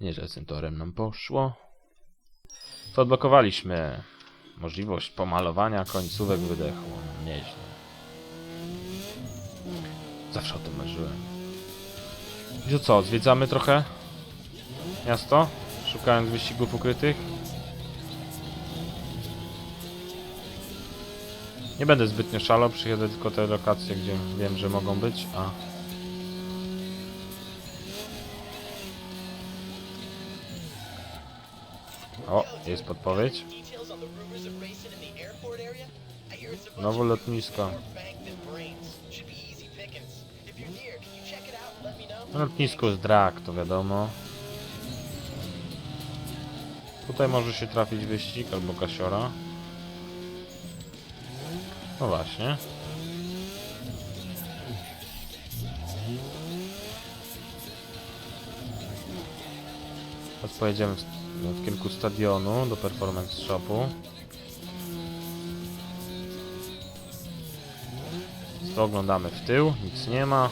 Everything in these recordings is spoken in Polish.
Nieźle z tym torem nam poszło. To odblokowaliśmy możliwość pomalowania końcówek wydechu. Nieźle. Zawsze o tym marzyłem. I co, zwiedzamy trochę miasto? Szukając wyścigów ukrytych? Nie będę zbytnio szalał, przyjadę tylko te lokacje, gdzie wiem, że mogą być, a... out and let me know? Na lotnisku jest drak, to wiadomo. Tutaj może się trafić wyścig albo kasiora. No właśnie. Teraz pojedziemy w, w kierunku stadionu do Performance Shopu. To oglądamy w tył, nic nie ma.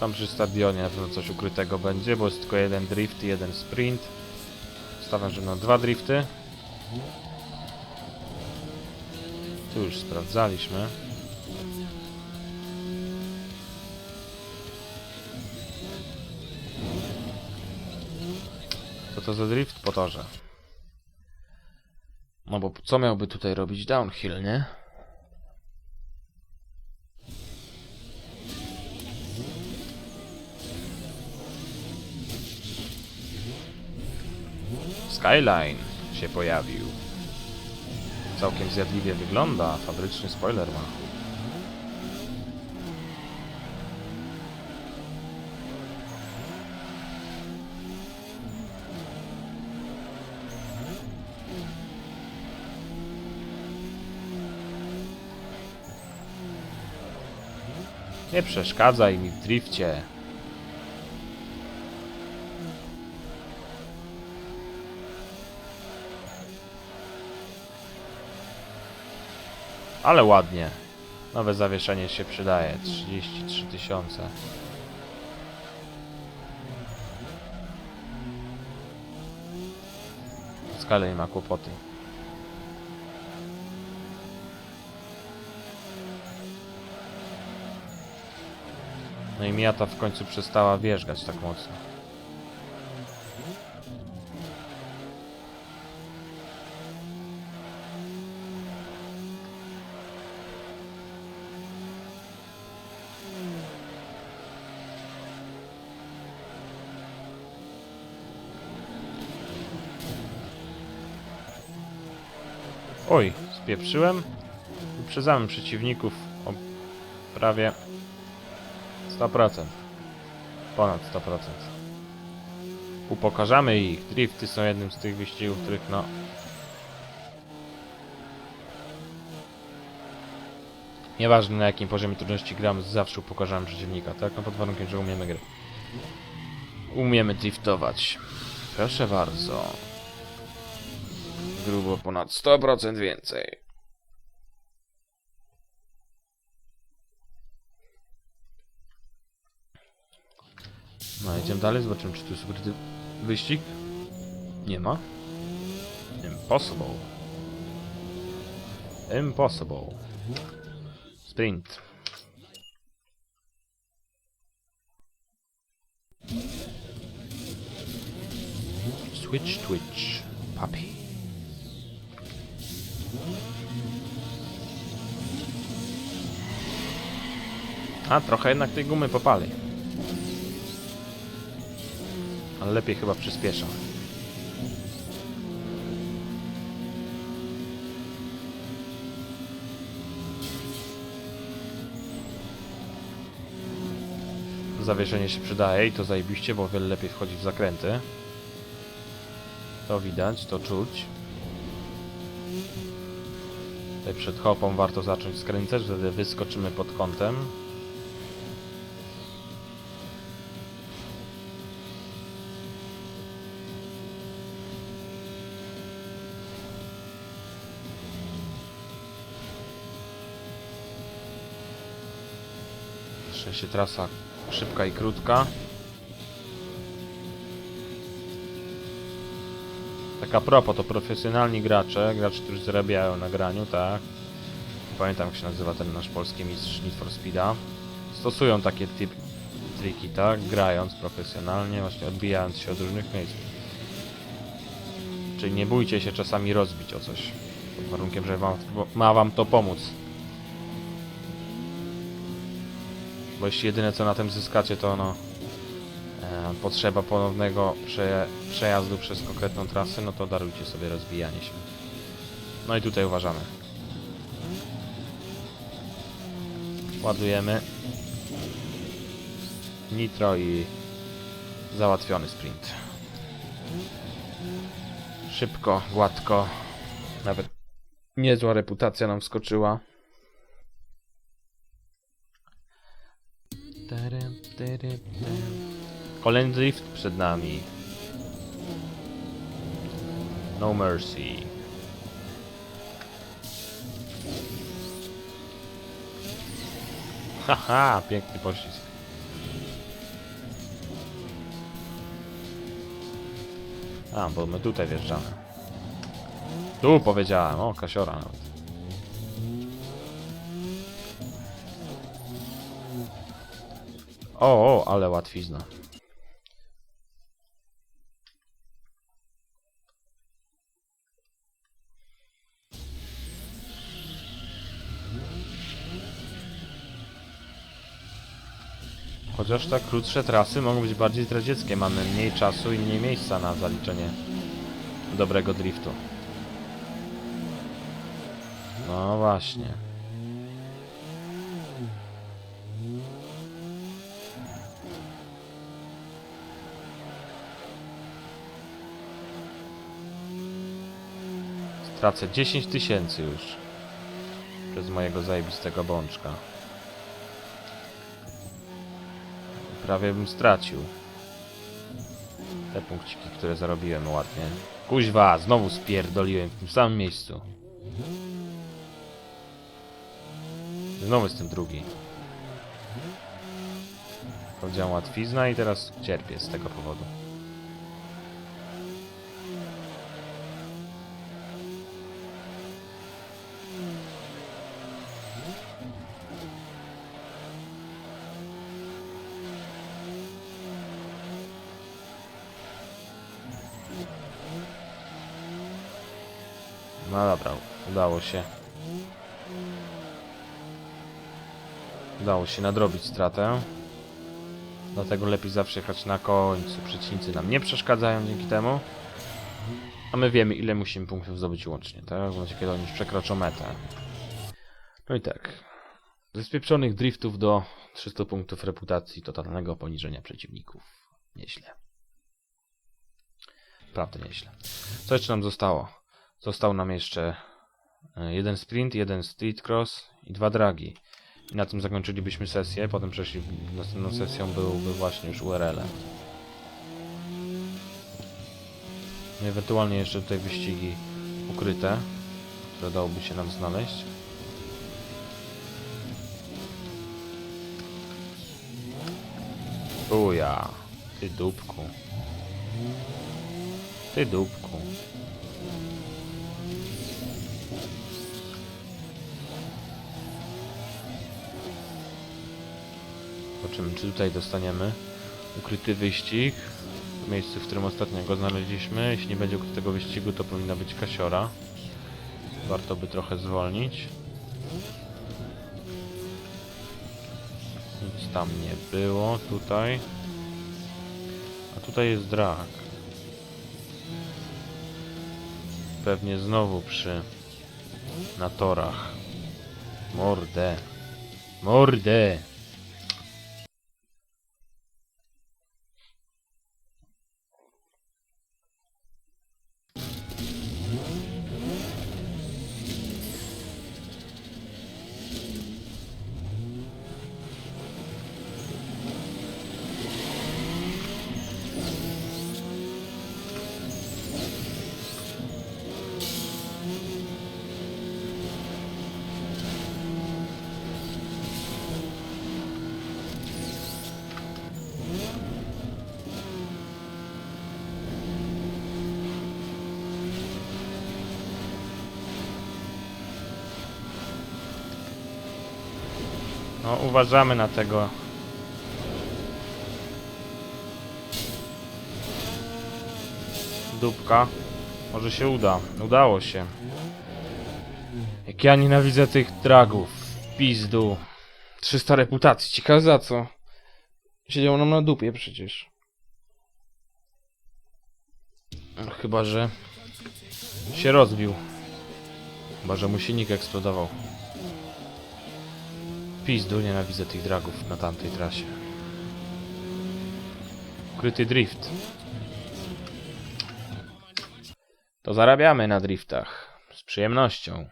Tam przy stadionie na pewno coś ukrytego będzie, bo jest tylko jeden drift i jeden sprint. Stawiam, że na dwa drifty. Tu już sprawdzaliśmy. To za drift? Po torze. No bo co miałby tutaj robić downhill, nie? Skyline się pojawił. Całkiem zjadliwie wygląda, fabryczny spoiler ma. Nie przeszkadzaj mi w drifcie. Ale ładnie. Nowe zawieszenie się przydaje. 33 tysiące. Skale nie ma kłopoty. No i Miata w końcu przestała wierzgać tak mocno. Oj, spieprzyłem. Wyprzedzamy przeciwników o prawie 100%. Ponad 100%. Upokarzamy ich. Drifty są jednym z tych wyścigów, których no... Nieważne na jakim poziomie trudności gramy, zawsze upokarzamy przeciwnika, tak? No pod warunkiem, że umiemy grać. Umiemy driftować. Proszę bardzo. Grubo ponad 100% więcej. No, dalej, zobaczymy, czy tu jest ukryty wyścig. Nie ma. Impossible. Impossible. Sprint. Switch, twitch, puppy. A, trochę jednak tej gumy popali. Ale lepiej chyba przyspiesza. Zawieszenie się przydaje i to zajebiście, bo wiele lepiej wchodzi w zakręty. To widać, to czuć. Tutaj przed hopą warto zacząć skręcać, wtedy wyskoczymy pod kątem. oczywiście trasa szybka i krótka. Tak a propos, to profesjonalni gracze, gracze, którzy zarabiają na graniu, tak? Pamiętam jak się nazywa ten nasz polski mistrz Need for Speeda. Stosują takie typ, triki, tak? Grając profesjonalnie, właśnie odbijając się od różnych miejsc. Czyli nie bójcie się czasami rozbić o coś. Pod warunkiem, że wam, ma wam to pomóc. Bo jeśli jedyne co na tym zyskacie to no e, potrzeba ponownego prze, przejazdu przez konkretną trasę, no to darujcie sobie rozbijanie się. No i tutaj uważamy. Ładujemy. Nitro i załatwiony sprint. Szybko, gładko. Nawet niezła reputacja nam wskoczyła. Kolejny drift przed nami. No mercy. Haha, piękny poślizg. A, bo my tutaj wjeżdżamy. Tu powiedziałem, o, kasiora nawet. O, o, ale łatwizna. Chociaż tak krótsze trasy mogą być bardziej zdradzieckie. Mamy mniej czasu i mniej miejsca na zaliczenie dobrego driftu. No właśnie. Stracę 10 tysięcy już. Przez mojego zajebistego bączka. Prawie bym stracił. Te punkciki, które zarobiłem ładnie. Kuźwa, znowu spierdoliłem w tym samym miejscu. Znowu jestem drugi. Powiedziałem łatwizna i teraz cierpię z tego powodu. No dobra, udało się. Udało się nadrobić stratę. Dlatego lepiej zawsze jechać na końcu. Przeciwnicy nam nie przeszkadzają dzięki temu. A my wiemy ile musimy punktów zdobyć łącznie, tak? W momencie kiedy oni już przekroczą metę. No i tak. Ze spieprzonych driftów do 300 punktów reputacji totalnego poniżenia przeciwników. Nieźle. Naprawdę nieźle. Co jeszcze nam zostało? Został nam jeszcze e, jeden sprint, jeden street cross i dwa dragi. I na tym zakończylibyśmy sesję, potem przeszli, następną sesją byłby właśnie już URL. No Ewentualnie jeszcze tutaj wyścigi ukryte, które dałoby się nam znaleźć. Uja, ty dupku. Ty dupku. Zobaczymy, czy tutaj dostaniemy ukryty wyścig w miejscu, w którym ostatnio go znaleźliśmy. Jeśli nie będzie ukrytego wyścigu, to powinna być kasiora. Warto by trochę zwolnić. Nic tam nie było tutaj. A tutaj jest drag. Pewnie znowu przy... na torach. Mordę. Mordę. No, uważamy na tego. Dupka. Może się uda. Udało się. Jak ja nienawidzę tych dragów. Pizdu. 300 reputacji. Ciekawe za co. Siedział nam na dupie przecież. No, Chyba, że się rozbił. Chyba, że mu silnik eksplodował. Pizdu, nienawidzę tych dragów na tamtej trasie. Ukryty drift. To zarabiamy na driftach. Z przyjemnością.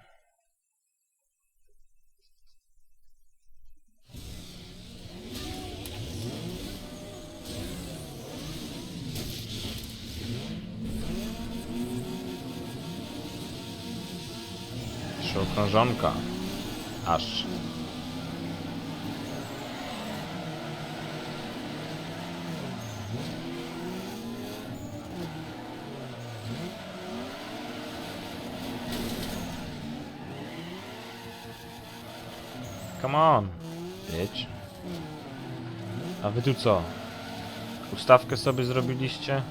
Trzy okrążonka. Aż. Come on, bitch. A wy tu co? Ustawkę sobie zrobiliście?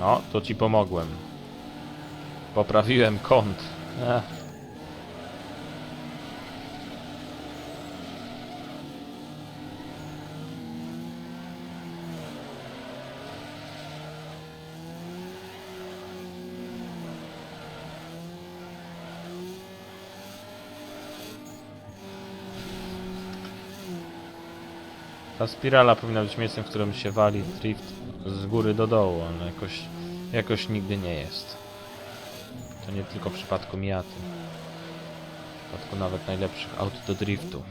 No, to ci pomogłem. Poprawiłem kąt. Ech. Ta spirala powinna być miejscem, w którym się wali drift z góry do dołu, ale jakoś, jakoś nigdy nie jest. To nie tylko w przypadku Miaty. W przypadku nawet najlepszych aut do driftu.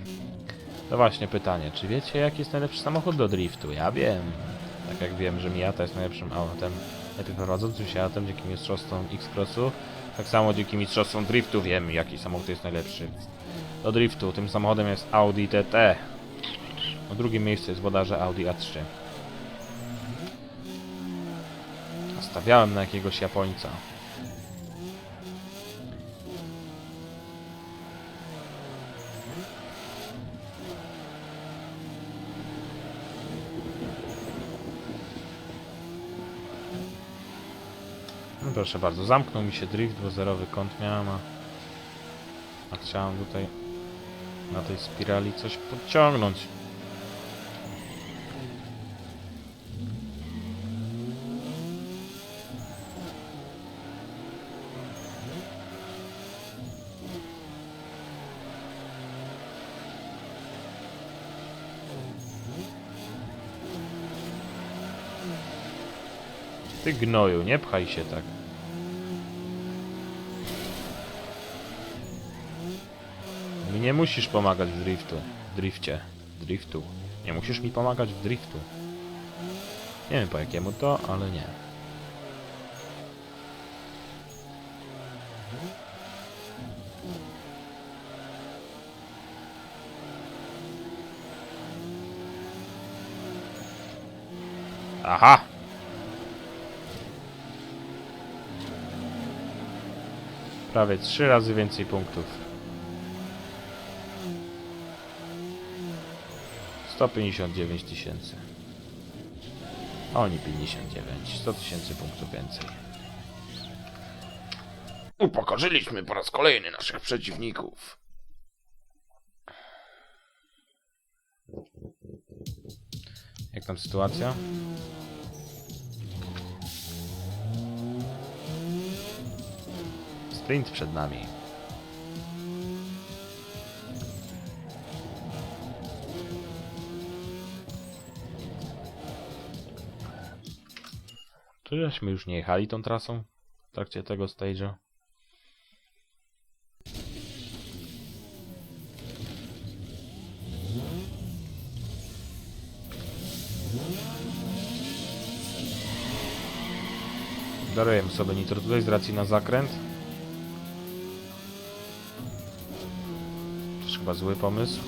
To właśnie pytanie, czy wiecie jaki jest najlepszy samochód do driftu? Ja wiem. Tak jak wiem, że Miata jest najlepszym autem, lepiej prowadzącym się autem dzięki mistrzostwom X-Crossu. Tak samo dzięki mistrzostwom driftu wiem jaki samochód jest najlepszy. Do driftu tym samochodem jest Audi TT. Na drugim miejscu jest włodarze Audi A3. Stawiałem na jakiegoś Japońca. No proszę bardzo, zamknął mi się drift, bo zerowy kąt miałem, a, a chciałem tutaj na tej spirali coś podciągnąć. Ty gnoju, nie pchaj się tak. Mi nie musisz pomagać w driftu. W drifcie. Driftu. Nie musisz mi pomagać w driftu. Nie wiem po jakiemu to, ale nie. Aha! Prawie trzy razy więcej punktów. 159 tysięcy. A Oni 59. 100 tysięcy punktów więcej. Upokorzyliśmy po raz kolejny naszych przeciwników. Jak tam sytuacja? Sprint przed nami. Czy żeśmy już nie jechali tą trasą w trakcie tego stage'a? Darujemy sobie nitro tutaj z racji na zakręt. Chyba zły pomysł.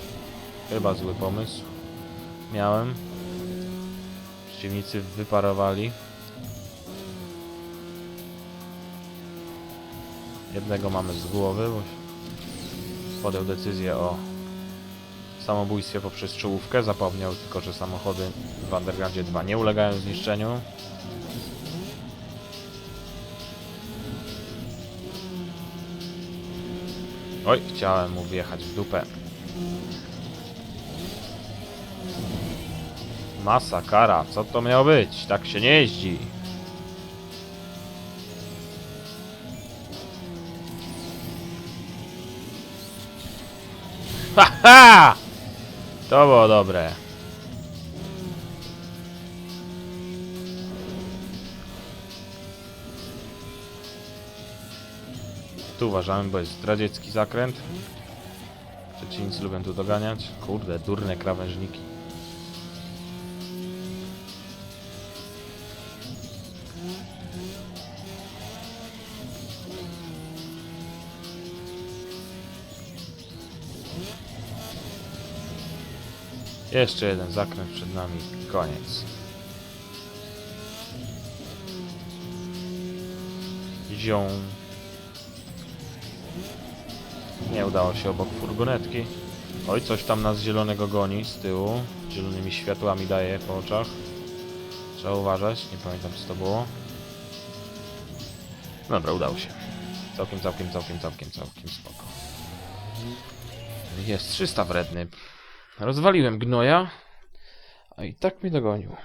Chyba zły pomysł. Miałem. Przeciwnicy wyparowali. Jednego mamy z głowy, bo podjął decyzję o samobójstwie poprzez czołówkę. Zapomniał tylko, że samochody w Undergroundzie 2 nie ulegają zniszczeniu. Oj, chciałem mu wjechać w dupę. Masa kara, co to miało być? Tak się nie jeździ. Haha! To było dobre. Tu uważamy, bo jest zdradziecki zakręt. Przeciwnicy lubią tu doganiać. Kurde, durne krawężniki. Jeszcze jeden zakręt przed nami. Koniec. Zią. Nie udało się obok furgonetki. Oj, coś tam nas zielonego goni z tyłu. Zielonymi światłami daje po oczach. Trzeba uważać, nie pamiętam co to było. Dobra, udało się. Całkiem, całkiem, całkiem, całkiem, całkiem spoko. Jest 300 wredny. Rozwaliłem gnoja, a i tak mnie dogonił.